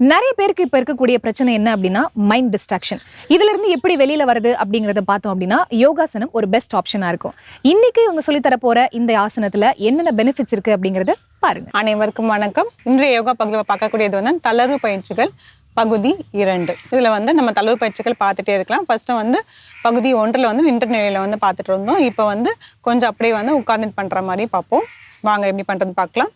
நிறைய பேருக்கு இப்போ இருக்கக்கூடிய பிரச்சனை என்ன அப்படின்னா மைண்ட் டிஸ்ட்ராக்ஷன் இதுல இருந்து எப்படி வெளியில வருது அப்படிங்கறத பார்த்தோம் அப்படின்னா யோகாசனம் ஒரு பெஸ்ட் ஆப்ஷனாக இருக்கும். இன்னைக்கு இவங்க சொல்லித்தரப்போகிற இந்த ஆசனத்துல என்னென்ன பெனிஃபிட்ஸ் இருக்கு அப்படிங்கிறத பாருங்க. அனைவருக்கும் வணக்கம். இன்றைய யோகா பகுதியில் பார்க்கக்கூடியது வந்து தளர்வு பயிற்சிகள் பகுதி இரண்டு. இதில் வந்து நம்ம தளர்வு பயிற்சிகள் பார்த்துட்டே இருக்கலாம். ஃபஸ்ட்டு வந்து பகுதி ஒன்றில் வந்து நின்ற நிலையில் வந்து பார்த்துட்டு இருந்தோம். இப்போ வந்து கொஞ்சம் அப்படியே வந்து உட்கார்ந்துட்டு பண்ணுற மாதிரி பார்ப்போம். வாங்க எப்படி பண்ணுறதுன்னு பார்க்கலாம்.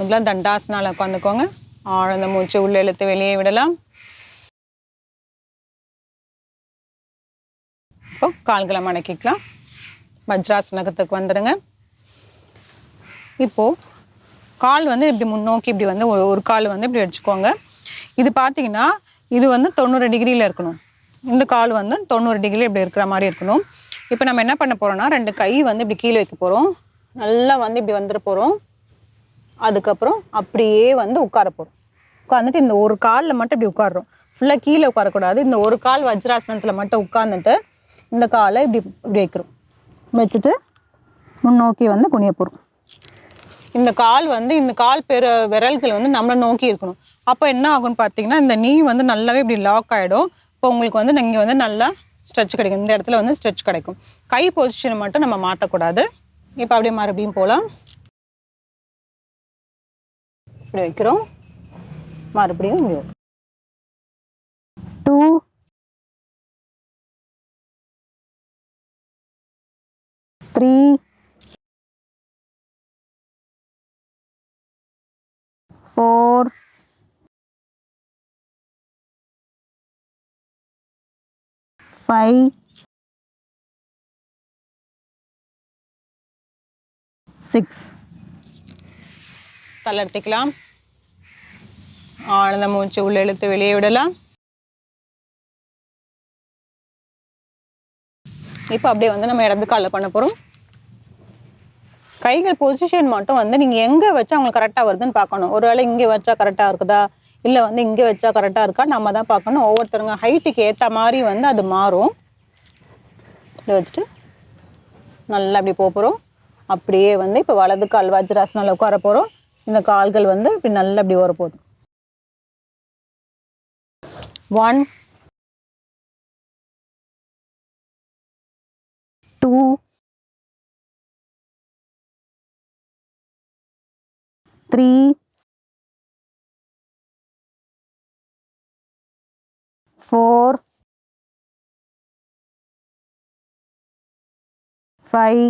முதல்ல தண்டாசனால் உட்காந்துக்கோங்க. ஆழ்ந்த மூச்சு உள்ள இழுத்து வெளியே விடலாம். இப்போ கால்களை மடக்கிக்கலாம். வஜ்ராசனகத்துக்கு வந்துடுங்க இப்போது கால் வந்து இப்படி முன்னோக்கி இப்படி வந்து ஒரு கால் வந்து இப்படி வச்சுக்கோங்க இது பார்த்தீங்கன்னா இது வந்து தொண்ணூறு டிகிரியில் இருக்கணும். இந்த கால் வந்து தொண்ணூறு டிகிரி இப்படி இருக்கிற மாதிரி இருக்கணும். இப்போ நம்ம என்ன பண்ண போகிறோம்னா ரெண்டு கை வந்து இப்படி கீழே வைக்க போகிறோம் நல்லா வந்து இப்படி வந்துட போகிறோம் அதுக்கப்புறம் அப்படியே வந்து உட்கார போகிறோம் உட்காந்துட்டு இந்த ஒரு காலில் மட்டும் இப்படி உட்காடுறோம் ஃபுல்லாக கீழே உட்காரக்கூடாது. இந்த ஒரு கால் வஜ்ராசனத்தில் மட்டும் உட்காந்துட்டு இந்த காலை இப்படி இப்படி வைக்கிறோம். வச்சுட்டு முன்னோக்கி வந்து குனிய போகிறோம் இந்த கால் வந்து இந்த கால் பெரு விரல்கள் வந்து நம்மளை நோக்கி இருக்கணும். அப்போ என்ன ஆகும்னு பார்த்தீங்கன்னா இந்த நீ வந்து நல்லாவே இப்படி லாக் ஆகிடும் இப்போ உங்களுக்கு வந்து நீங்கள் வந்து நல்லா ஸ்ட்ரெச் கிடைக்கும். இந்த இடத்துல வந்து ஸ்ட்ரெச் கிடைக்கும். கை பொசிஷனை மட்டும் நம்ம மாற்றக்கூடாது இப்போ அப்படியே மறுபடியும் போகலாம் இப்படி வைக்கிறோம். மறுபடியும் two three four five six தளர்த்திக்கலாம். ஆழ்ந்த மூச்சு உள்ள இழுத்து வெளியே விடலாம். இப்போ அப்படியே வந்து நம்ம இடது காலில் பண்ண போகிறோம் கைகள் பொசிஷன் மட்டும் வந்து நீங்கள் எங்கே வச்சா உங்களுக்கு கரெக்டாக வருதுன்னு பார்க்கணும். ஒருவேளை இங்கே வச்சா கரெக்டாக இருக்குதா? இல்லை வந்து இங்கே வச்சா கரெக்டாக இருக்கா? நம்ம தான் பார்க்கணும். ஒவ்வொருத்தருங்க ஹைட்டுக்கு ஏற்ற மாதிரி வந்து அது மாறும். இதை வச்சுட்டு நல்லா அப்படி போக போகிறோம் அப்படியே வந்து இப்போ வலது கால் வஜ்ராசனில் உட்கார போகிறோம் இந்த கால்கள் வந்து இப்படி நல்லா அப்படி வர one two three four five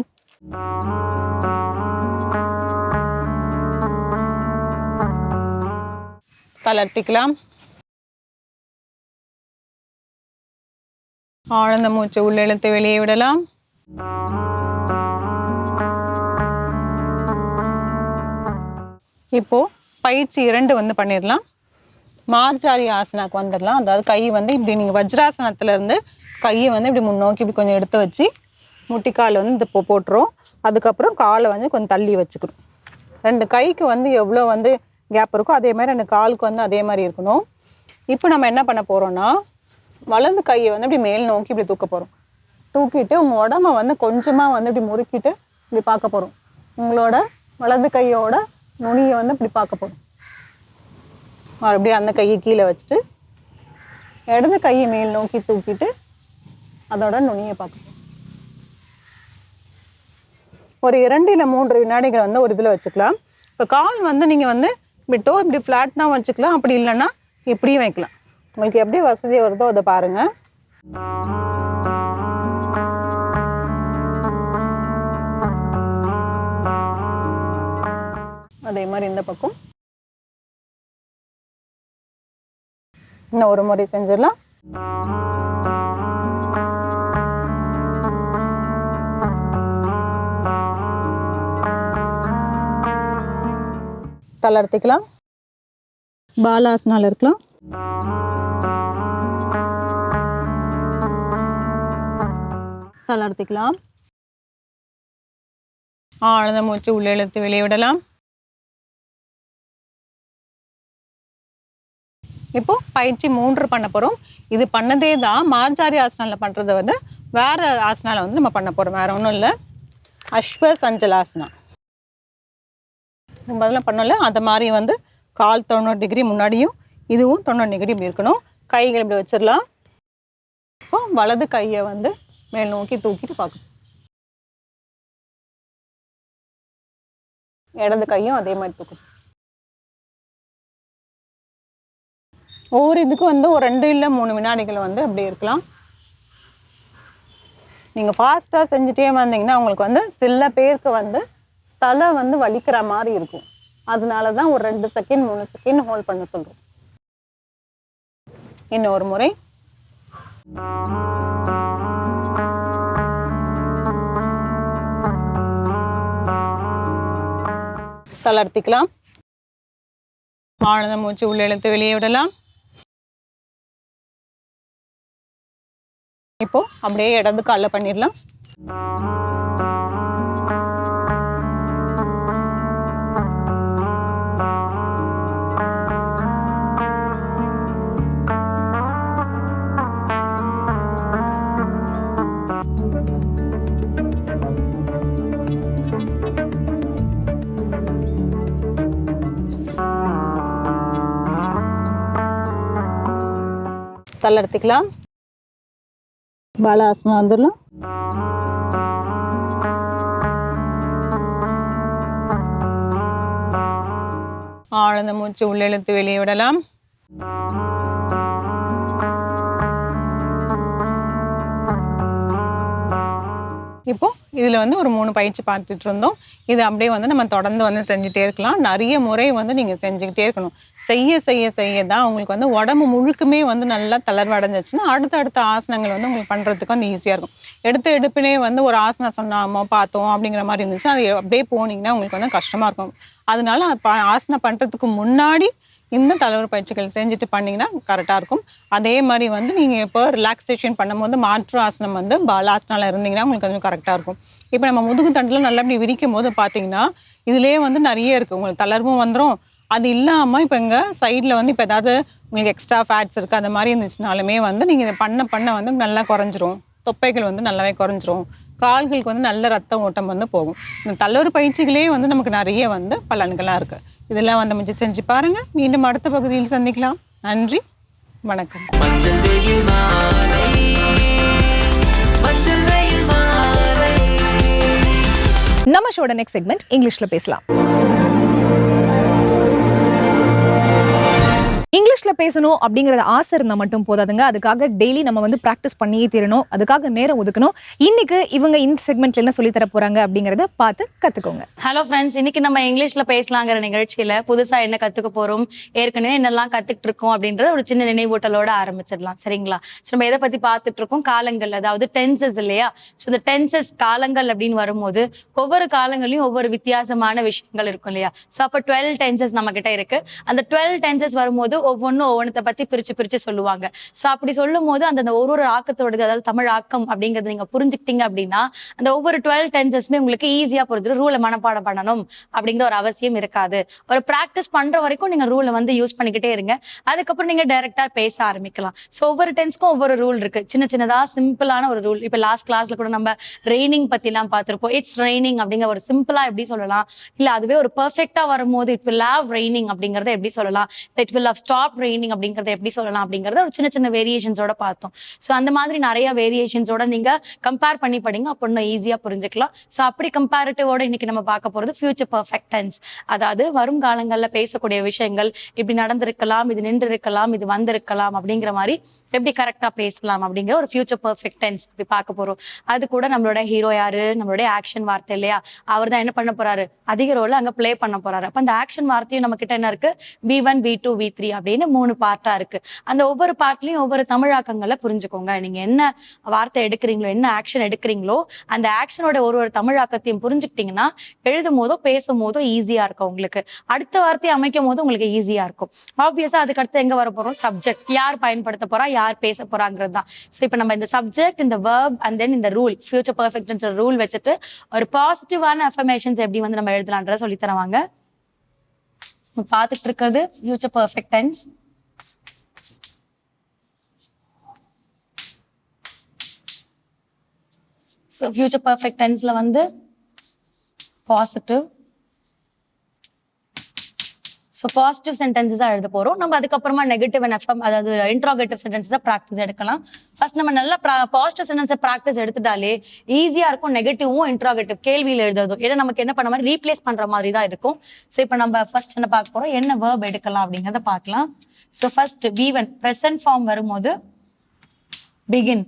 தளர்த்திக்கலாம். ஆழ்ந்த மூச்சு உள்ளெழுத்து வெளியே விடலாம். இப்போ பயிற்சி இரண்டு வந்து பண்ணிடலாம். மார்ஜாரி ஆசனாக்கு வந்துடலாம். அதாவது கை வந்து இப்படி நீங்கள் வஜ்ராசனத்துல இருந்து கையை வந்து இப்படி முன்னோக்கி இப்படி கொஞ்சம் எடுத்து வச்சு முட்டிக்கால் வந்து இந்த போட்டுரும். அதுக்கப்புறம் காலை வந்து கொஞ்சம் தள்ளி வச்சுக்கணும். ரெண்டு கைக்கு வந்து எவ்வளோ வந்து கேப் இருக்கோ அதே மாதிரி ரெண்டு காலுக்கு வந்து அதே மாதிரி இருக்கணும். இப்போ நம்ம என்ன பண்ண போகிறோம்னா வலது கையை வந்து இப்படி மேல் நோக்கி இப்படி தூக்க போகிறோம் தூக்கிட்டு உங்கள் உடம்ப வந்து கொஞ்சமாக வந்து இப்படி முறுக்கிட்டு இப்படி பார்க்க போகிறோம் உங்களோட வலது கையோட நுனியை வந்து இப்படி பார்க்க போகிறோம் மறுபடியும் அந்த கையை கீழே வச்சுட்டு இடது கையை மேல் நோக்கி தூக்கிட்டு அதோட நுனியை பார்க்க போகிறோம் ஒரு இரண்டு இல்லை மூன்று வினாடிகள் வந்து ஒரு இதில் வச்சுக்கலாம். இப்போ கால் வந்து நீங்கள் வந்து இப்படி இப்படி ஃப்ளாட்னா வச்சுக்கலாம். அப்படி இல்லைன்னா இப்படியும் வைக்கலாம். உங்களுக்கு எப்படி வசதி வருதோ அதை பாருங்க. அதே மாதிரி இந்த பக்கம். இன்னும் ஒரு முறை செஞ்சிடலாம். தளர்த்திக்கலாம் பாலாசனால இருக்கலாம். தளர்த்திக்கலாம் ஆழ்ந்த மூச்சு உள்ளே இழுத்து வெளியிடலாம் இப்போ பயிற்சி மூன்று பண்ண போறோம். இது பண்ணதே தான் மார்ஜாரி ஆசனால பண்றதை வந்து வேற ஆசனால வந்து நம்ம பண்ண போறோம். வேற ஒன்றும் இல்லை. அஸ்வ சஞ்சலாசனா முதல்ல பண்ணல. அந்த மாதிரி வந்து கால் தொண்ணூறு டிகிரி முன்னாடியும் இதுவும் தொண்ணூறு டிகிரி இப்படி இருக்கணும். கைகள் இப்படி வச்சிடலாம். இப்போ வலது கையை வந்து மேல் நோக்கி தூக்கிட்டு பார்க்கணும். இடது கையும் அதே மாதிரி தூக்கணும். ஒவ்வொரு இதுக்கும் வந்து ஒரு ரெண்டு இல்லை மூணு வினாடிகள் வந்து அப்படி இருக்கலாம். நீங்கள் ஃபாஸ்ட்டாக செஞ்சுட்டே வந்தீங்கன்னா உங்களுக்கு வந்து சில பேருக்கு வந்து தலை வந்து வலிக்கிற மாதிரி இருக்கும். அதனால தான் ஒரு ரெண்டு செகண்ட் மூணு செகண்ட் ஹோல்ட் பண்ண சொல்கிறோம் இன்னொரு முறை. தளர்த்திக்கலாம். ஆழ்ந்த மூச்சு உள்ள இழுத்து வெளியே விடலாம். இப்போ அப்படியே இடது காலில் பண்ணிடலாம். தளர்த்திக்கலாம் பாலாசனம் வந்துடலாம். ஆழ்ந்த மூச்சு உள்ளெழுத்து வெளியே விடலாம். இப்போது இதில் வந்து ஒரு மூணு பயிற்சி பார்த்துட்டு இருந்தோம் இது அப்படியே வந்து நம்ம தொடர்ந்து வந்து செஞ்சுட்டே இருக்கலாம். நிறைய முறை வந்து நீங்கள் செஞ்சுக்கிட்டே இருக்கணும். செய்ய செய்ய செய்ய தான் உங்களுக்கு வந்து உடம்பு முழுக்குமே வந்து நல்லா தளர்வடைஞ்சிச்சுன்னா அடுத்த அடுத்த ஆசனங்கள் வந்து உங்களுக்கு பண்ணுறதுக்கு வந்து ஈஸியாக இருக்கும். எடுத்த எடுப்பினே வந்து ஒரு ஆசனம் சொன்னாமோ பார்த்தோம் அப்படிங்கிற மாதிரி இருந்துச்சு அது அப்படியே போனீங்கன்னா உங்களுக்கு வந்து கஷ்டமாக இருக்கும். அதனால ப- ஆசனம் பண்ணுறதுக்கு முன்னாடி இந்த தலைவர் பயிற்சிகள் செஞ்சுட்டு பண்ணீங்கன்னா கரெக்டாக இருக்கும். அதே மாதிரி வந்து நீங்கள் இப்போ ரிலாக்ஸேஷன் பண்ணும்போது மாற்று ஆசனம் வந்து பாலாசனால் இருந்தீங்கன்னா உங்களுக்கு கொஞ்சம் கரெக்டாக இருக்கும். இப்போ நம்ம முதுகு தண்டில் நல்லா இப்படி விரிக்கும் போது பார்த்தீங்கன்னா இதுலேயே வந்து நிறைய இருக்குது உங்களுக்கு தளர்வும் வந்துடும் அது இல்லாமல் இப்போ எங்கள் சைடில் வந்து இப்போ ஏதாவது உங்களுக்கு எக்ஸ்ட்ரா ஃபேட்ஸ் இருக்குது அந்த மாதிரி இருந்துச்சுனாலுமே வந்து நீங்கள் இதை பண்ண பண்ண வந்து நல்லா குறைஞ்சிரும். தொப்பைகள் வந்து நல்லாவே குறைஞ்சிரும். கால்களுக்கு வந்து நல்ல ரத்த ஓட்டம் வந்து போகும். இந்த தள்ளூர் பயிற்சிகளே வந்து நமக்கு நிறைய வந்து பலன்களாக இருக்குது இதெல்லாம் வந்து முயற்சி செஞ்சு பாருங்கள் மீண்டும் அடுத்த பகுதியில் சந்திக்கலாம். நன்றி. வணக்கம். நம்ம ஷோட நெக்ஸ்ட் செக்மெண்ட் இங்கிலீஷ்ல பேசலாம். இங்கிலீஷில் பேசணும் அப்படிங்கிறது ஆசை இருந்தால் மட்டும் போதாதுங்க. அதுக்காக டெய்லி நம்ம வந்து ப்ராக்டிஸ் பண்ணியே தீரணும். அதுக்காக நேரம் ஒதுக்கணும். இன்னைக்கு இவங்க இந்த செக்மெண்ட்ல என்ன சொல்லி தர போறாங்க அப்படிங்கிறத பார்த்து கத்துக்கோங்க. ஹலோ ஃப்ரெண்ட்ஸ் இன்னைக்கு நம்ம இங்கிலீஷ்ல பேசலாங்கிற நிகழ்ச்சியில புதுசா என்ன கத்துக்க போறோம் ஏற்கனவே என்னெல்லாம் கத்துக்கிட்டு இருக்கோம் அப்படின்றத ஒரு சின்ன நினைவூட்டலோட ஆரம்பிச்சிடலாம். சரிங்களா? ஸோ நம்ம எதை பத்தி பார்த்துட்டு இருக்கோம்? காலங்கள் அதாவது டென்சஸ் இல்லையா? ஸோ இந்த டென்சஸ் காலங்கள் அப்படின்னு வரும்போது ஒவ்வொரு காலங்களையும் ஒவ்வொரு வித்தியாசமான விஷயங்கள் இருக்கும் இல்லையா? ஸோ அப்போ டுவெல் டென்சஸ் நம்ம கிட்ட இருக்கு. அந்த டுவெல் டென்சஸ் வரும்போது ஒவ்வொன்றும் ஒவ்வொன்றத்தை பத்தி பிரிச்சு பிரிச்சு சொல்லுவாங்க. ஸோ அப்படி சொல்லும் போது அந்த ஒரு ஒரு ஆக்கத்தோடது அதாவது தமிழ் ஆக்கம் அப்படிங்கறது நீங்க புரிஞ்சுக்கிட்டீங்க அப்படின்னா அந்த ஒவ்வொரு டுவெல் டென்சஸ்மே உங்களுக்கு ஈஸியா புரிஞ்சிடும் ரூலை மனப்பாடம் பண்ணணும் அப்படிங்கிற ஒரு அவசியம் இருக்காது. ஒரு ப்ராக்டிஸ் பண்ற வரைக்கும் நீங்க ரூலை வந்து யூஸ் பண்ணிக்கிட்டே இருங்க. அதுக்கப்புறம் நீங்க டைரக்டா பேச ஆரம்பிக்கலாம். ஸோ ஒவ்வொரு டென்ஸ்க்கும் ஒவ்வொரு ரூல் இருக்கு. சின்ன சின்னதா சிம்பிளான ஒரு ரூல் இப்போ லாஸ்ட் கிளாஸ்ல கூட நம்ம ரெய்னிங் பத்திலாம் பார்த்திருப்போம். இட்ஸ் ரெய்னிங் அப்படிங்கிற ஒரு சிம்பிளா எப்படி சொல்லலாம்? இல்ல அதுவே ஒரு பர்ஃபெக்டா வரும்போது இட் வில் ஹாவ் ரெய்னிங் அப்படிங்கறத எப்படி சொல்லலாம்? It will have stop raining அப்படிங்கறத எப்படி சொல்லலாம் அப்படிங்கறத ஒரு சின்ன சின்ன வேரியேஷன்ஸோட பார்த்தோம். ஸோ அந்த மாதிரி நிறைய வேரியேஷன்ஸோட நீங்க கம்பேர் பண்ணி படிங்க. அப்போ இன்னும் ஈஸியா புரிஞ்சுக்கலாம். ஸோ அப்படி கம்பேரிட்டிவோட இன்னைக்கு நம்ம பார்க்க போறது ஃபியூச்சர் பர்ஃபெக்ட் டென்ஸ் அதாவது வரும் காலங்கள்ல பேசக்கூடிய விஷயங்கள் இப்படி நடந்திருக்கலாம் இது நின்று இருக்கலாம் இது வந்திருக்கலாம் அப்படிங்கிற மாதிரி எப்படி கரெக்டா பேசலாம் அப்படிங்கிற ஒரு ஃபியூச்சர் பர்ஃபெக்ட் டென்ஸ் இப்படி பார்க்க போறோம். அது கூட நம்மளோட ஹீரோ யாரு? நம்மளுடைய ஆக்ஷன் வார்த்தை இல்லையா? அவர் தான் என்ன பண்ண போறாரு? அதிக ரோல அங்க ப்ளே பண்ண போறாரு. அப்ப அந்த ஆக்ஷன் வார்த்தையும் நம்ம கிட்ட என்ன இருக்கு? V one V two V three அப்படின்னு மூணு பார்ட்டா இருக்கு. அந்த ஒவ்வொரு பார்ட்லயும் ஒவ்வொரு தமிழாக்கங்களை புரிஞ்சுக்கோங்க. நீங்க என்ன வார்த்தை எடுக்கிறீங்களோ என்ன ஆக்ஷன் எடுக்கிறீங்களோ அந்த ஆக்ஷனோட ஒரு ஒரு தமிழாக்கத்தையும் புரிஞ்சுக்கிட்டீங்கன்னா எழுதும் போதோ பேசும் போதோ ஈஸியா இருக்கும் உங்களுக்கு. அடுத்த வார்த்தையை அமைக்கும் போது உங்களுக்கு ஈஸியா இருக்கும். ஆப்வியஸா அதுக்கு அடுத்து எங்க வர போறோம்? சப்ஜெக்ட் யார் பயன்படுத்த போறா? யார் பேச போறாங்கிறது தான். ஸோ இப்போ நம்ம இந்த சப்ஜெக்ட் இந்த வேர்ப் அண்ட் தென் இந்த ரூல் ஃபியூச்சர் பர்ஃபெக்ட்ன்ற ரூல் வச்சுட்டு ஒரு பாசிட்டிவான அஃபர்மேஷன்ஸ் எப்படி வந்து நம்ம எழுதலான்றத சொல்லி தருவாங்க பார்த்துட்டு இருக்கிறது future perfect times so future perfect டென்ஸ்ல வந்து பாசிட்டிவ் ஸோ பாசிட்டிவ் சென்டென்சஸ் எழுத போகிறோம் நம்ம அதுக்கப்புறமா நெகட்டிவ் அண்ட் எஃப்எம் அதாவது இன்ட்ராகேட்டிவ் சென்டென்சஸ் ப்ராக்டிஸ் எடுக்கலாம். ஃபர்ஸ்ட் நம்ம நல்லா பாசிட்டிவ் சென்டென்ஸை ப்ராக்டிஸ் எடுத்துட்டாலே ஈஸியாக இருக்கும். நெகட்டிவும் இன்ட்ராகேட்டிவ் கேள்வியில் எழுதுறதும். ஏன்னா நமக்கு என்ன பண்ண மாதிரி ரீப்ளேஸ் பண்ணுற மாதிரி தான் இருக்கும். ஸோ இப்போ நம்ம ஃபர்ஸ்ட் என்ன பார்க்க போகிறோம் என்ன வேர்ப் எடுக்கலாம் அப்படிங்கிறத பார்க்கலாம். So first V one present form வரும்போது பிகின்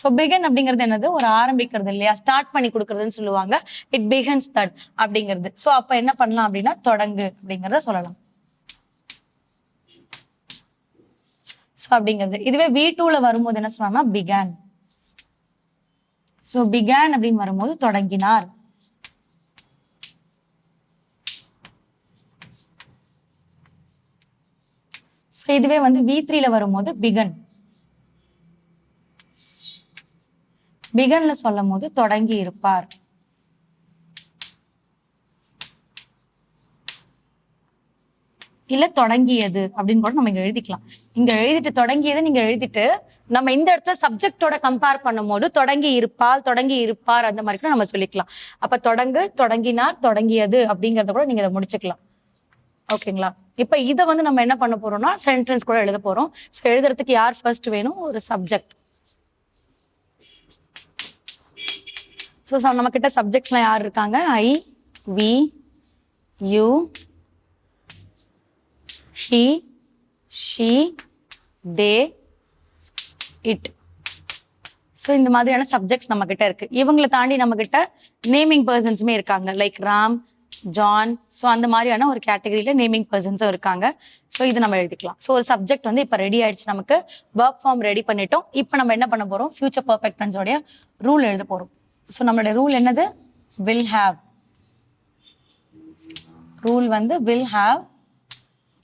ஸோ பிகன் அப்படிங்கிறது என்னது? ஒரு ஆரம்பிக்கிறது இல்லையா? ஸ்டார்ட் பண்ணி கொடுக்குறதுன்னு சொல்லுவாங்க. இட் பிகன்ஸ் தட் அப்படிங்கிறது. ஸோ அப்போ என்ன பண்ணலாம் அப்படின்னா தொடங்கு அப்படிங்கிறத சொல்லலாம். ஸோ அப்படிங்கிறது. இதுவே வி டூல வரும்போது என்ன சொல்லலாம்னா பிகான் ஸோ பிகான் அப்படின்னு வரும்போது தொடங்கினார். ஸோ இதுவே வந்து வி த்ரீல வரும்போது பிகன் பிகன்ல சொல்லும் போது தொடங்கி இருப்பார். இல்ல தொடங்கியது அப்படின்னு கூட நம்ம இங்க எழுதிக்கலாம். இங்க எழுதிட்டு தொடங்கியது நீங்க எழுதிட்டு நம்ம இந்த இடத்துல சப்ஜெக்டோட கம்பேர் பண்ணும்போது தொடங்கி இருப்பால் தொடங்கி இருப்பார் அந்த மாதிரி கூட நம்ம சொல்லிக்கலாம். அப்ப தொடங்கு தொடங்கினார் தொடங்கியது அப்படிங்கறத கூட நீங்க இதை முடிச்சுக்கலாம். ஓகேங்களா? இப்ப இதை வந்து நம்ம என்ன பண்ண போறோம்னா சென்டென்ஸ் கூட எழுத போறோம். ஸோ எழுதுறதுக்கு யார் ஃபர்ஸ்ட் வேணும்? ஒரு சப்ஜெக்ட் ஸோ நம்ம கிட்ட சப்ஜெக்ட்ஸ்லாம் யார் இருக்காங்க? I we you he she they it so இந்த மாதிரியான சப்ஜெக்ட்ஸ் நம்ம கிட்ட இருக்கு. இவங்களை தாண்டி நம்ம கிட்ட நேமிங் பர்சன்ஸுமே இருக்காங்க. லைக் ராம் ஜான் ஸோ அந்த மாதிரியான ஒரு கேட்டகரியில நேமிங் பர்சன்ஸும் இருக்காங்க. ஸோ இது நம்ம எழுதிக்கலாம். ஸோ ஒரு சப்ஜெக்ட் வந்து இப்போ ரெடி ஆயிடுச்சு. நமக்கு ஒர்க் ஃபார்ம் ரெடி பண்ணிட்டோம். இப்போ நம்ம என்ன பண்ண போறோம்? ஃபியூச்சர் பர்ஃபெக்ட் ரூல் எழுத போறோம். ஸோ நம்மளுடைய ரூல் என்னது? வில் ஹாவ் ரூல் வந்து வில் ஹாவ்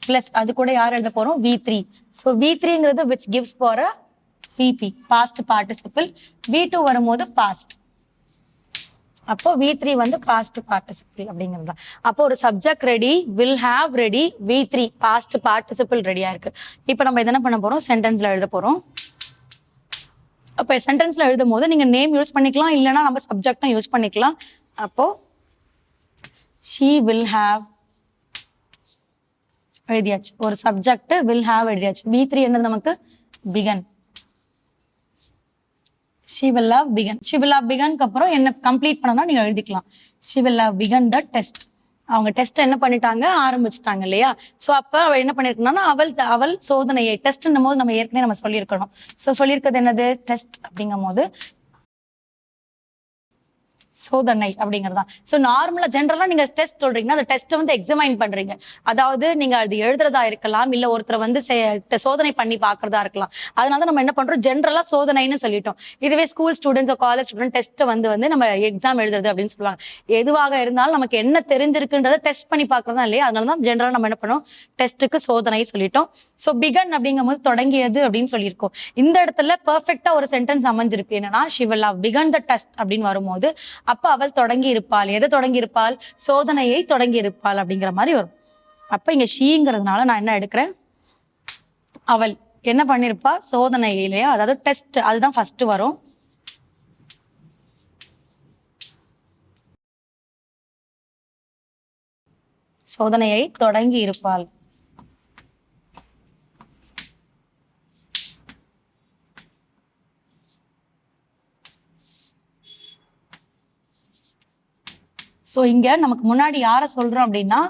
பிளஸ் அது கூட யார் எழுத போறோம்? V three so V த்ரீங்கிறது which gives for a PP past participle V two வரும்போது பாஸ்ட் அப்போ வி த்ரீ வந்து பாஸ்ட் பார்ட்டிசிபிள் அப்படிங்கிறது தான். அப்போ ஒரு subject ready will have ready V three past participle ரெடியா இருக்கு. இப்போ நம்ம என்ன பண்ண போறோம்? சென்டென்ஸ்ல எழுத போறோம். அப்போ சென்டென்ஸில் எழுதும் போது நீங்க நேம் யூஸ் பண்ணிக்கலாம் இல்லைனா நம்ம சப்ஜெக்டும் யூஸ் பண்ணிக்கலாம். அப்போ ஷீ வில் ஹாவ் எழுதியாச்சு. ஒரு சப்ஜெக்ட் வில் ஹாவ் எழுதியாச்சு. பி த்ரீ என்னது நமக்கு? Began she will love began she will love பிகனுக்கு அப்புறம் என்ன கம்ப்ளீட் பண்ணணும் நீங்க எழுதிக்கலாம். She will love began the test அவங்க டெஸ்ட் என்ன பண்ணிட்டாங்க? ஆரம்பிச்சிட்டாங்க இல்லையா? சோ அப்ப அவள் என்ன பண்ணிருக்கா அவள் அவள் சோதனையை டெஸ்ட்னும் போது நம்ம ஏற்கனவே நம்ம சொல்லியிருக்கணும். சோ சொல்லியிருக்கிறது என்னது? டெஸ்ட் அப்படிங்கும் போது சோதனை அப்படிங்கறதா சோ நார்மலா ஜென்ரலா நீங்க டெஸ்ட் சொல்றீங்கன்னா அந்த டெஸ்ட் வந்து எக்ஸாமைன் பண்றீங்க. அதாவது நீங்க அது எழுதுறதா இருக்கலாம் இல்ல ஒருத்தர் வந்து சோதனை பண்ணி பாக்குறதா இருக்கலாம். அதனால நம்ம என்ன பண்றோம்? ஜென்ரலா சோதனைன்னு சொல்லிட்டோம். இதுவே school students college student test வந்து வந்து நம்ம எக்ஸாம் எழுதுறது அப்படின்னு சொல்லுவாங்க. எதுவாக இருந்தாலும் நமக்கு என்ன தெரிஞ்சிருக்குன்றத டெஸ்ட் பண்ணி பாக்குறதா இல்லையா? அதனால தான் ஜென்ரலா நம்ம என்ன பண்ணோம்? டெஸ்ட்டுக்கு சோதனை சொல்லிட்டோம். ஸோ பிகன் அப்படிங்கும் போது தொடங்கியது அப்படின்னு சொல்லியிருக்கோம். இந்த இடத்துல பர்ஃபெக்டா ஒரு சென்டென்ஸ் அமைஞ்சிருக்கு. என்னன்னா ஷிவலா பிகன் த டெஸ்ட் அப்படின்னு வரும்போது அப்ப அவள் தொடங்கி இருப்பாள் எதை தொடங்கி இருப்பாள் சோதனையை தொடங்கி இருப்பாள் அப்படிங்கிற மாதிரி வரும். அப்ப இங்க ஷீங்கிறதுனால நான் என்ன எடுக்கிறேன்? அவள் என்ன பண்ணிருப்பா? சோதனையிலேயே அதாவது டெஸ்ட் அதுதான் ஃபர்ஸ்ட் வரும். சோதனையை தொடங்கி இருப்பாள் சோ இங்க நமக்கு முன்னாடி யாரை சொல்றோம் அப்படின்னா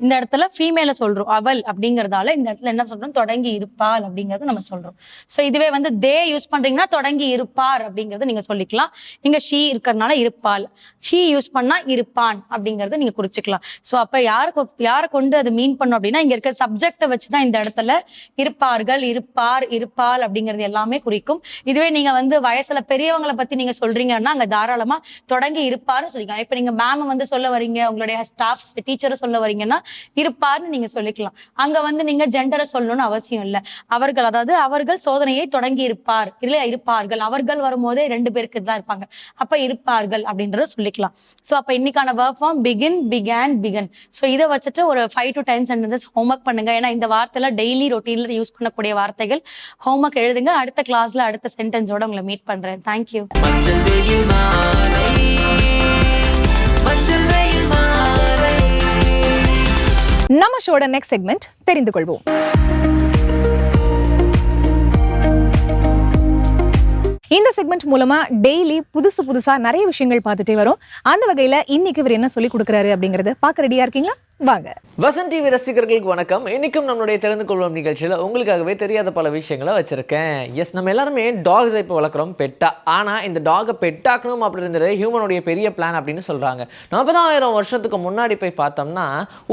இந்த இடத்துல ஃபீமேல சொல்றோம். அவள் அப்படிங்கறதால இந்த இடத்துல என்ன சொல்றோம்? தொடங்கி இருப்பாள் அப்படிங்கறத நம்ம சொல்றோம். சோ இதுவே வந்து தே யூஸ் பண்றீங்கன்னா தொடங்கி இருப்பார் அப்படிங்கறத நீங்க சொல்லிக்கலாம். இங்க ஷீ இருக்கிறதுனால இருப்பாள். ஷீ யூஸ் பண்ணா இருப்பான் அப்படிங்கறத நீங்க குறிச்சுக்கலாம். சோ அப்ப யாருக்கு யாரை கொண்டு அது மீன் பண்ணும் அப்படின்னா இங்க இருக்க சப்ஜெக்டை வச்சுதான் இந்த இடத்துல இருப்பார்கள். இருப்பார் இருப்பாள் அப்படிங்கிறது எல்லாமே குறிக்கும். இதுவே நீங்க வந்து வயசுல பெரியவங்களை பத்தி நீங்க சொல்றீங்கன்னா அங்க தாராளமா தொடங்கி இருப்பாருன்னு சொல்லிக்கலாம். இப்ப நீங்க மேம் வந்து சொல்ல வரீங்க உங்களுடைய ஸ்டாஃப் டீச்சரை சொல்ல வரீங்கன்னா இருப்பார்னு நீங்க சொல்லிக்கலாம். அங்க வந்து நீங்க ஜெண்டரை சொல்லணும்னு அவசியம் இல்லை. அவர்கள் அதாவது அவர்கள் சோதனையை தொடங்கி இருப்பார். இல்ல இருப்பார்கள். அவர்கள் வரும்போதே ரெண்டு பேருக்கு தான் இருப்பாங்க. அப்ப இருப்பார்கள் அப்படின்றத சொல்லிக்கலாம். சோ அப்ப இன்னைக்கான verb form begin began began so இதை வச்சுட்டு ஒரு five to ten sentences homework பண்ணுங்க. ஏன்னா இந்த வார்த்தைலாம் டெய்லி ரொட்டீன்ல யூஸ் பண்ணக்கூடிய வார்த்தைகள் ஹோம்ஒர்க் எழுதுங்க. அடுத்த கிளாஸ்ல அடுத்த சென்டென்ஸோட உங்களை மீட் பண்றேன். தேங்க்யூ நம்ம ஷோட நெக்ஸ்ட் செக்மெண்ட் தெரிந்து கொள்வோம். இந்த செக்மெண்ட் மூலமா டெய்லி புதுசு புதுசா நிறைய விஷயங்கள் பார்த்துட்டே வரும். அந்த வகையில இன்னைக்கு இவர் என்ன சொல்லி கொடுக்குறாரு அப்படிங்கறத பார்க்க ரெடியா இருக்கீங்களா? வாங்க. வசந்த் டிவி ரசிகர்களுக்கு வணக்கம். இன்னைக்கும் நம்மளுடைய தெரிந்து கொள்வோம் நிகழ்ச்சியில் உங்களுக்காகவே தெரியாத பல விஷயங்களை வச்சிருக்கேன். எஸ் நம்ம எல்லாருமே டாக்ஸை இப்போ வளர்க்குறோம் பெட்டா ஆனால் இந்த டாகை பெட்டாக்கணும் அப்படின்றது ஹியூமனுடைய பெரிய பிளான் அப்படின்னு சொல்கிறாங்க நாற்பதாயிரம் வருஷத்துக்கு முன்னாடி போய் பார்த்தோம்னா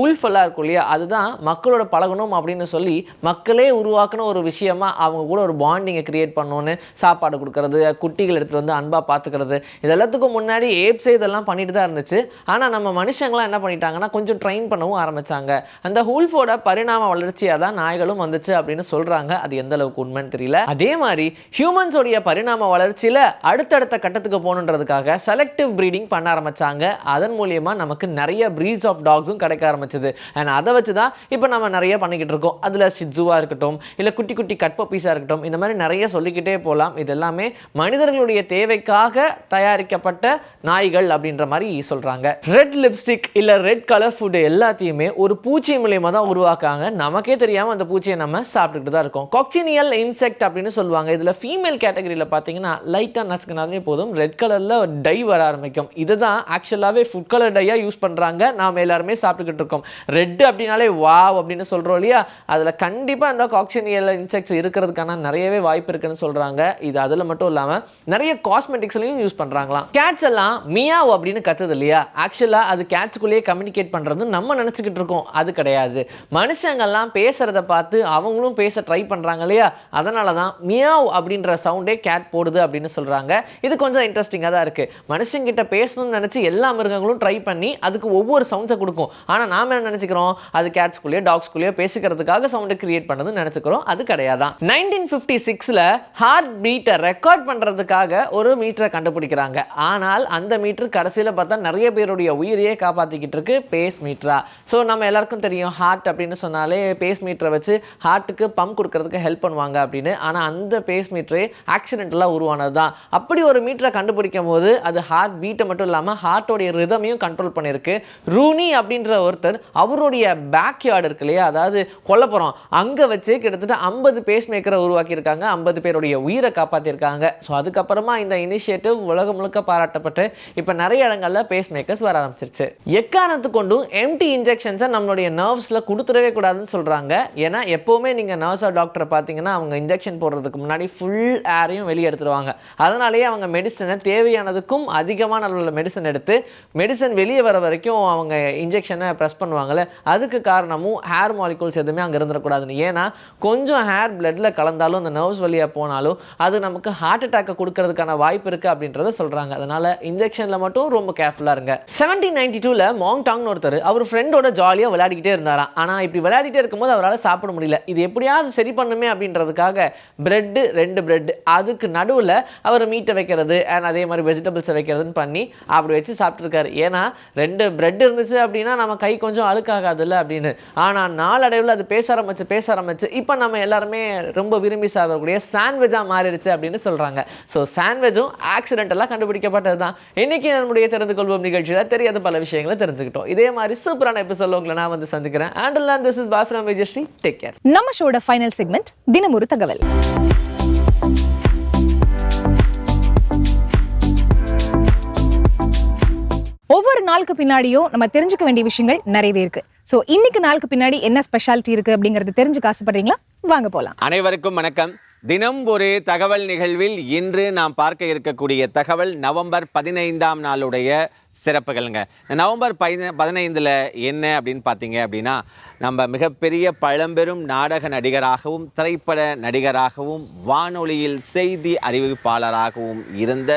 உல்ஃபெல்லாம் இருக்கும் இல்லையா? அதுதான் மக்களோட பழகணும் அப்படின்னு சொல்லி மக்களே உருவாக்கின ஒரு விஷயமா அவங்க கூட ஒரு பாண்டிங்கை கிரியேட் பண்ணணும்னு சாப்பாடு கொடுக்கறது குட்டிகள் எடுத்துகிட்டு வந்து அன்பாக பார்த்துக்கிறது இது எல்லாத்துக்கும் முன்னாடி ஏப்ஸே இதெல்லாம் பண்ணிட்டு தான் இருந்துச்சு. ஆனால் நம்ம மனுஷங்களாம் என்ன பண்ணிட்டாங்கன்னா கொஞ்சம் ட்ரெயின் பண்ணவும் ஆரம்பித்தாங்க அந்த ஹூல்ஃபோட பரிணாம வளர்ச்சியாக தான் நாய்களும் வந்துச்சு அப்படின்னு சொல்கிறாங்க அது எந்த அளவுக்கு உண்மைன்னு தெரியல. அதே மாதிரி ஹியூமன்ஸோடைய பரிணாம வளர்ச்சியில் அடுத்தடுத்த கட்டத்துக்கு போகணுன்றதுக்காக செலக்டிவ் ப்ரீடிங் பண்ண ஆரம்பித்தாங்க அதன் மூலியமா நமக்கு நிறைய ப்ரீட்ஸ் ஆஃப் டாக்ஸும் கிடைக்க ஆரம்பிச்சது. அண்ட் அதை வச்சு தான் இப்போ நம்ம நிறைய பண்ணிக்கிட்டு இருக்கோம். அதில் ஷிட்ஸுவாக இருக்கட்டும் இல்லை குட்டி குட்டி கட் பப்பீஸாக இருக்கட்டும் இந்த மாதிரி நிறைய சொல்லிக்கிட்டே போகலாம் இது எல்லாமே மனிதர்களுடைய தேவைக்காக தயாரிக்கப்பட்ட நாய்கள் அப்படின்ற மாதிரி சொல்கிறாங்க ரெட் லிப்ஸ்டிக் இல்லை ரெட் கலர் ஃபுட் எல்லாத்தையுமே ஒரு பூச்சி மூலியமாக தான் உருவாக்காங்க நமக்கே தெரியாமல் அந்த பூச்சியை நம்ம சாப்பிட்டுக்கிட்டு தான் இருக்கோம். கொக்சினியல் இன்செக்ட் அப்படின்னு சொல்லுவாங்க. இதில் ஃபீமேல் கேட்டகரியில் பார்த்தீங்கன்னா லைட்டாக நசுக்கினாலே போதும். ரெட் கலரில் ஒரு டை வர ஆரம்பிக்கும். இதுதான் ஆக்சுவலாகவே ஃபுட் கலர் டையாக யூஸ் பண்ணுறாங்க நாம் எல்லாருமே சாப்பிட்டுக்கிட்டு இருக்கோம். ரெட் அப்படின்னாலே வாவ் அப்படின்னு சொல்கிறோம் இல்லையா? அதில் கண்டிப்பாக அந்த காக்சினியல் இன்செக்ட்ஸ் இருக்கிறதுக்கான நிறையவே வாய்ப்பு இருக்குன்னு சொல்கிறாங்க இது அதில் மட்டும் இல்லாமல் நிறைய காஸ்மெட்டிக்ஸ்லையும் யூஸ் பண்ணுறாங்களாம் கேட்ஸ் எல்லாம் மியாவ் அப்படின்னு கத்துது இல்லையா? ஆக்சுவலாக அது கேட்ஸ்க்குள்ளேயே கம்யூனிகேட் பண்ணுறது நம்ம நினச்சிக்கிட்டு இருக்கோம். அது கிடையாது. மனுஷங்கள்லாம் பேசுகிறத பார்த்து அவங்களும் பேச ட்ரை பண்ணுறாங்க இல்லையா? அதனால தான் மியாவ் அப்படின்ற சவுண்டே கேட் போடுது அப்படின்னு சொல்கிறாங்க இது கொஞ்சம் இன்ட்ரெஸ்டிங்காக தான் இருக்குது மனுஷங்கிட்ட பேசணும்னு நினச்சி எல்லா மிருகங்களும் ட்ரை பண்ணி அதுக்கு ஒவ்வொரு சவுண்ட்ஸை கொடுக்கும். ஆனால் நாம் என்ன நினச்சிக்கிறோம்? அது கேட்ஸ்குள்ளேயோ டாக்ஸ்குள்ளேயோ பேசிக்கிறதுக்காக சவுண்டை கிரியேட் பண்ணதுன்னு நினச்சிக்கிறோம். அது கிடையாதான். நைன்டீன் ஃபிஃப்டி சிக்ஸில் ஹார்ட் பீட்டை ரெக்கார்ட் பண்ணுறதுக்காக ஒரு மீட்டரை கண்டுபிடிக்கிறாங்க. ஆனால் அந்த மீட்டர் கடைசியில் பார்த்தா நிறைய பேருடைய உயிரையே காப்பாற்றிக்கிட்டு இருக்கு. பேஸ் மீட்டரா ஸோ நம்ம எல்லாருக்கும் தெரியும் ஹார்ட் அப்படின்னு சொன்னாலே பேஸ் மீட்டரை வச்சு ஹார்ட்டுக்கு பம்ப் கொடுக்கறதுக்கு ஹெல்ப் பண்ணுவாங்க அப்படின்னு. ஆனால் அந்த பேஸ் மீட்டரே ஆக்சிடென்டெல்லாம் உருவானது தான் அப்படி ஒரு மீட்டரை கண்டுபிடிக்கும் போது அது ஹார்ட் பீட்டை மட்டும் இல்லாமல் ஹார்ட்டோடைய ரிதமையும் கண்ட்ரோல் பண்ணியிருக்கு. ரூனி அப்படின்ற ஒருத்தர் அவருடைய பேக் யார்டு இருக்கு இல்லையா? அதாவது கொல்லப்புறம் அங்கே வச்சு கிட்டத்தட்ட ஐம்பது பேஸ் மேக்கரை உருவாக்கியிருக்காங்க. ஐம்பது பேருடைய உயிரை காப்பாற்றிருக்காங்க ஸோ அதுக்கப்புறமா இந்த இனிஷியேட்டிவ் உலகம் முழுக்க பாராட்டப்பட்டு இப்போ நிறைய இடங்களில் பேஸ் மேக்கர்ஸ் வர ஆரம்பிச்சிருச்சு. எக்காரணத்து கொண்டும் எம்டி இன்ஜெக்ஷன்ஸை நம்மளுடைய நர்வ்ஸில் கொடுத்துடவே கூடாதுன்னு சொல்கிறாங்க ஏன்னா எப்போவுமே நீங்கள் நர்ஸோ டாக்டரை பார்த்தீங்கன்னா அவங்க இன்ஜெக்ஷன் போடுறதுக்கு முன்னாடி ஃபுல் ஏரையும் வெளியே எடுத்துருவாங்க. அதனாலேயே அவங்க மெடிசனை தேவையானதுக்கும் அதிகமான அளவில் மெடிசன் எடுத்து மெடிசன் வெளியே வர வரைக்கும் அவங்க இன்ஜெக்ஷனை ப்ரெஸ் பண்ணுவாங்கல்ல அதுக்கு காரணமும் ஹேர் மாலிகூல்ஸ் எதுவுமே அங்கே இருந்துடக்கூடாதுன்னு. ஏன்னா கொஞ்சம் ஹேர் பிளட்டில் கலந்தாலும் அந்த நர்வ்ஸ் வழியாக போனாலும் அது நமக்கு ஹார்ட் அட்டாக்கை கொடுக்கறதுக்கான வாய்ப்பு இருக்குது அப்படின்றத சொல்கிறாங்க அதனால் இன்ஜெக்ஷனில் மட்டும் ரொம்ப கேர்ஃபுல்லாக இருங்க. செவன்டீன் நைன்டி டூவில் மாங் டாங்னு ஒருத்தர் அவர் ஃப்ரெண்டோட ஜாலியாக விளையாடிக்கிட்டே இருந்தாராம். ஆனால் இப்படி விளையாடிட்டே இருக்கும்போது அவரால் சாப்பிட முடியல. இது எப்படியாவது சரி பண்ணுமே அப்படின்றதுக்காக பிரெட்டு ரெண்டு பிரெட் அதுக்கு நடுவில் அவர் மீட்டை வைக்கிறது அண்ட் அதே மாதிரி வெஜிடபிள்ஸை வைக்கிறதுன்னு பண்ணி அப்படி வச்சு சாப்பிட்ருக்காரு ஏன்னா ரெண்டு பிரெட் இருந்துச்சு அப்படின்னா நம்ம கை கொஞ்சம் அழுக்காகாதுல்ல அப்படின்னு. ஆனால் நாளடைவில் அது பேச ஆரம்பிச்சு பேச ஆரம்பிச்சு இப்போ நம்ம எல்லாருமே ரொம்ப விரும்பி சாப்பிடக்கூடிய சாண்ட்விச்சாக மாறிடுச்சு அப்படின்னு சொல்கிறாங்க ஸோ சாண்ட்விச்சும் ஆக்சிடென்டெல்லாம் கண்டுபிடிக்கப்பட்டது தான் இன்றைக்கி நம்முடைய தெரிந்து கொள்வோம் நிகழ்ச்சியில் தெரியாத பல விஷயங்களை தெரிஞ்சுக்கிட்டோம். இதே மாதிரி சூப்பர் சூப்பரான எபிசோட உங்களை நான் வந்து சந்திக்கிறேன். அண்ட் திஸ் இஸ் பாஃப்ரம் விஜயஸ்ரீ டேக் கேர் நம்ம ஷோட ஃபைனல் செக்மெண்ட் தினம் ஒரு தகவல். ஒவ்வொரு நாளுக்கு பின்னாடியும் நம்ம தெரிஞ்சுக்க வேண்டிய விஷயங்கள் நிறையவே இருக்கு. ஸோ இன்னைக்கு நாளுக்கு பின்னாடி என்ன ஸ்பெஷாலிட்டி இருக்கு அப்படிங்கறது தெரிஞ்சுக்க ஆசைப்படுறீங்களா? வாங்க போலாம். அனைவருக்கும் வணக்கம். தினம் ஒரு தகவல் நிகழ்வில் இன்று நாம் பார்க்க இருக்கக்கூடிய தகவல் நவம்பர் பதினைந்தாம் நாளுடைய சிறப்புகள்ங்க. நவம்பர் பதின பதினைந்தில் என்ன அப்படின்னு பார்த்தீங்க அப்படின்னா நம்ம மிகப்பெரிய பழம்பெரும் நாடக நடிகராகவும் திரைப்பட நடிகராகவும் வானொலியில் செய்தி அறிவிப்பாளராகவும் இருந்த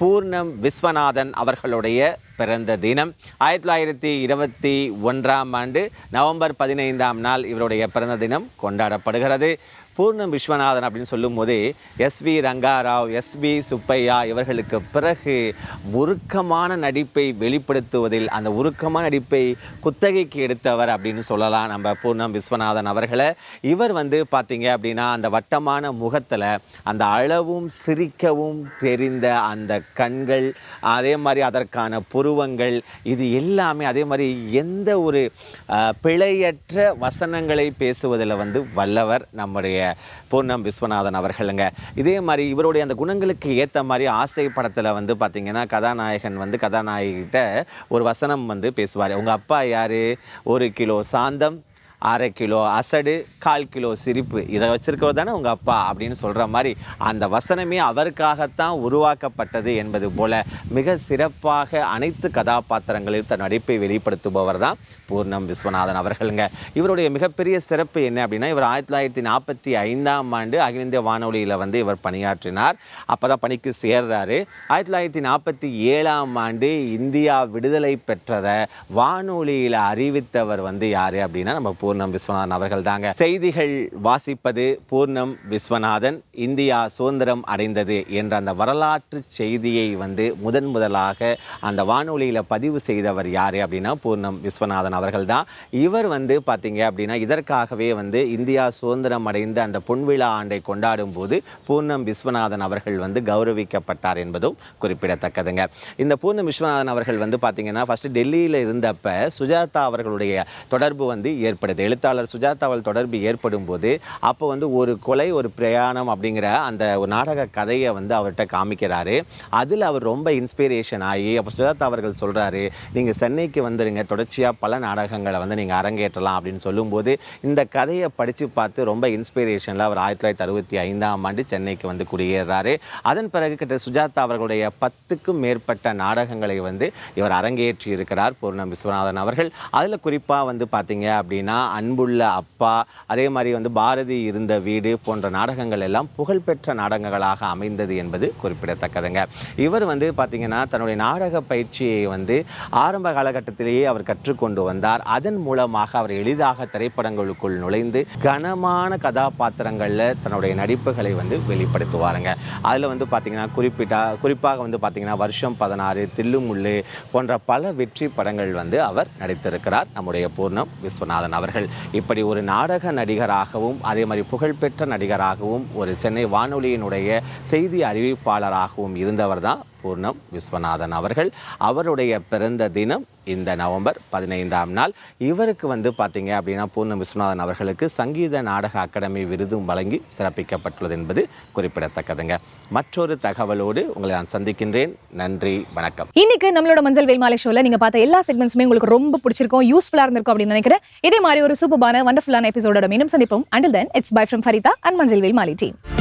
பூர்ணம் விஸ்வநாதன் அவர்களுடைய பிறந்த தினம். ஆயிரத்தி தொள்ளாயிரத்தி இருபத்தி ஒன்றாம் ஆண்டு நவம்பர் பதினைந்தாம் நாள் இவருடைய பிறந்த தினம் கொண்டாடப்படுகிறது. பூர்ணம் விஸ்வநாதன் அப்படின்னு சொல்லும்போது S V Ranga Rao S V Subbaiah இவர்களுக்கு பிறகு உருக்கமான நடிப்பை வெளிப்படுத்துவதில் அந்த உருக்கமான நடிப்பை குத்தகைக்கு எடுத்தவர் அப்படின்னு சொல்லலாம் நம்ம பூர்ணம் விஸ்வநாதன் அவர்களை. இவர் வந்து பார்த்தீங்க அப்படின்னா அந்த வட்டமான முகத்தில் அந்த அளவும் சிரிக்கவும் தெரிந்த அந்த கண்கள் அதே மாதிரி அதற்கான புருவங்கள் இது எல்லாமே அதே மாதிரி எந்த ஒரு பிழையற்ற வசனங்களை பேசுவதில் வந்து வல்லவர் நம்முடைய பூர்ணம் விஸ்வநாதன் அவர்களுங்க. இதே மாதிரி இவருடைய அந்த குணங்களுக்கு ஏற்ற மாதிரி ஆசை படத்தில் வந்து பார்த்திங்கன்னா கதாநாயகன் வந்து கதாநாயகிட்ட ஒரு வசனம் வந்து பேசுவார். உங்கள் அப்பா யார்? ஒரு கிலோ சாந்தம் அரை கிலோ அசடு கால் கிலோ சிரிப்பு. இதை வச்சிருக்கிறது தானே உங்கள் அப்பா அப்படின்னு சொல்கிற மாதிரி அந்த வசனமே அவருக்காகத்தான் உருவாக்கப்பட்டது என்பது போல மிக சிறப்பாக அனைத்து கதாபாத்திரங்களில் தன் நடிப்பை வெளிப்படுத்துபவர் தான் பூர்ணம் விஸ்வநாதன் அவர்களுங்க. இவருடைய மிகப்பெரிய சிறப்பு என்ன அப்படின்னா இவர் ஆயிரத்தி தொள்ளாயிரத்தி நாற்பத்தி ஐந்தாம் ஆண்டு அகில இந்திய வானொலியில் வந்து இவர் பணியாற்றினார். அப்போ தான் பணிக்கு சேர்றாரு. ஆயிரத்தி தொள்ளாயிரத்தி நாற்பத்தி ஏழாம் ஆண்டு இந்தியா விடுதலை பெற்றதை வானொலியில் அறிவித்தவர் வந்து யார் அப்படின்னா நம்ம பூர்ணம் விஸ்வநாதன் அவர்கள் தாங்க செய்திகள் வாசிப்பது பூர்ணம் விஸ்வநாதன். இந்தியா சுதந்திரம் அடைந்தது என்ற அந்த வரலாற்று செய்தியை வந்து முதன் முதலாக அந்த வானொலியில் பதிவு செய்தவர் யார் அப்படின்னா பூர்ணம் விஸ்வநாதன் அவர்கள் தான் இவர் வந்து பார்த்தீங்க அப்படின்னா இதற்காகவே வந்து இந்தியா சுதந்திரம் அடைந்த அந்த பொன்விழா ஆண்டை கொண்டாடும் போது பூர்ணம் விஸ்வநாதன் அவர்கள் வந்து கௌரவிக்கப்பட்டார் என்பதும் குறிப்பிடத்தக்கதுங்க. இந்த பூர்ணம் விஸ்வநாதன் அவர்கள் வந்து பார்த்தீங்கன்னா ஃபஸ்ட்டு டெல்லியில் இருந்தப்ப சுஜாதா அவர்களுடைய தொடர்பு வந்து ஏற்படுது. எழுத்தாளர் சுஜாதா தொடர்பு ஏற்படும் போது அப்போ வந்து ஒரு கொலை ஒரு பிரயாணம் அப்படிங்கிற அந்த ஒரு நாடக கதையை வந்து அவர்கிட்ட காமிக்கிறாரு. அதில் அவர் ரொம்ப இன்ஸ்பிரேஷன் ஆகி அப்போ சுஜாதா அவர்கள் சொல்கிறாரு நீங்கள் சென்னைக்கு வந்துடுங்க தொடர்ச்சியாக பல நாடகங்களை வந்து நீங்கள் அரங்கேற்றலாம் அப்படின்னு சொல்லும்போது இந்த கதையை படித்து பார்த்து ரொம்ப இன்ஸ்பிரேஷனில் அவர் ஆயிரத்தி தொள்ளாயிரத்தி அறுபத்தி ஐந்தாம் ஆண்டு சென்னைக்கு வந்து குடியேறாரு. அதன் பிறகு கிட்ட சுஜாதா அவர்களுடைய பத்துக்கும் மேற்பட்ட நாடகங்களை வந்து இவர் அரங்கேற்றி இருக்கிறார் பூர்ணம் விஸ்வநாதன் அவர்கள். அதில் குறிப்பாக வந்து பார்த்தீங்க அப்படின்னா அன்புள்ள அப்பா அதே மாதிரி வந்து பாரதி இருந்த வீடு போன்ற நாடகங்கள் எல்லாம் புகழ்பெற்ற நாடகங்களாக அமைந்தது என்பது குறிப்பிடத்தக்கதுங்க. இவர் வந்து பார்த்திங்கன்னா தன்னுடைய நாடக பயிற்சியை வந்து ஆரம்ப காலகட்டத்திலேயே அவர் கற்றுக்கொண்டு வந்தார். அதன் மூலமாக அவர் எளிதாக திரைப்படங்களுக்குள் நுழைந்து கனமான கதாபாத்திரங்களில் தன்னுடைய நடிப்புகளை வந்து வெளிப்படுத்துவாருங்க. அதில் வந்து பார்த்திங்கன்னா குறிப்பிட்டா குறிப்பாக வந்து பார்த்திங்கன்னா வருஷம் பதினாறு தில்லுமுள்ளு போன்ற பல வெற்றி படங்கள் வந்து அவர் நடித்திருக்கிறார். நம்முடைய பூர்ணம் விஸ்வநாதன் அவர்கள். இப்படி ஒரு நாடக நடிகராகவும் அதே மாதிரி புகழ்பெற்ற நடிகராகவும் ஒரு சென்னை வானொலியினுடைய செய்தி அறிவிப்பாளராகவும் இருந்தவர் தான் பூர்ணம் விஸ்வநாதன் அவர்கள். அவருடைய பிறந்த தினம் இந்த நவம்பர் பதினைந்தாம் நாள். இவருக்கு வந்து பார்த்தீங்க அப்படின்னா பூர்ணம் விஸ்வநாதன் அவர்களுக்கு சங்கீத நாடக அகாடமி விருதும் வழங்கி சிறப்பிக்கப்பட்டுள்ளது என்பது குறிப்பிடத்தக்கதுங்க. மற்றொரு தகவலோடு உங்களை நான் சந்திக்கின்றேன். நன்றி வணக்கம். இன்னைக்கு நம்மளோட மஞ்சள் வேல்மாலை ஷோல நீங்க பார்த்த எல்லா செக்மெண்ட்ஸுமே உங்களுக்கு ரொம்ப பிடிச்சிருக்கும் யூஸ்ஃபுல்லா இருந்திருக்கும் அப்படின்னு நினைக்கிறேன். இதே மாதிரி ஒரு சூப்பரான வண்டர்ஃபுல்லான எபிசோடோட மீண்டும் சந்திப்போம். Until then it's bye from Farida and மஞ்சள் வெல்மாலி டீம்